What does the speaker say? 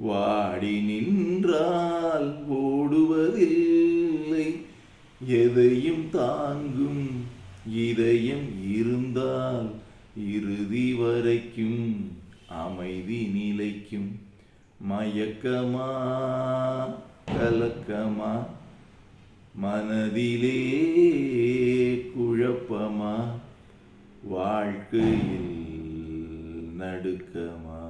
வாடி நின்றால் ஓடுவதில்லை. எதையும் தாங்கும் இதயம் இருந்தால் இறுதி வரைக்கும் அமைதி நிலைக்கும். மயக்கமா கலக்கமா மனதிலே குழப்பமா வாழ்க்கையில் நடுக்கமா?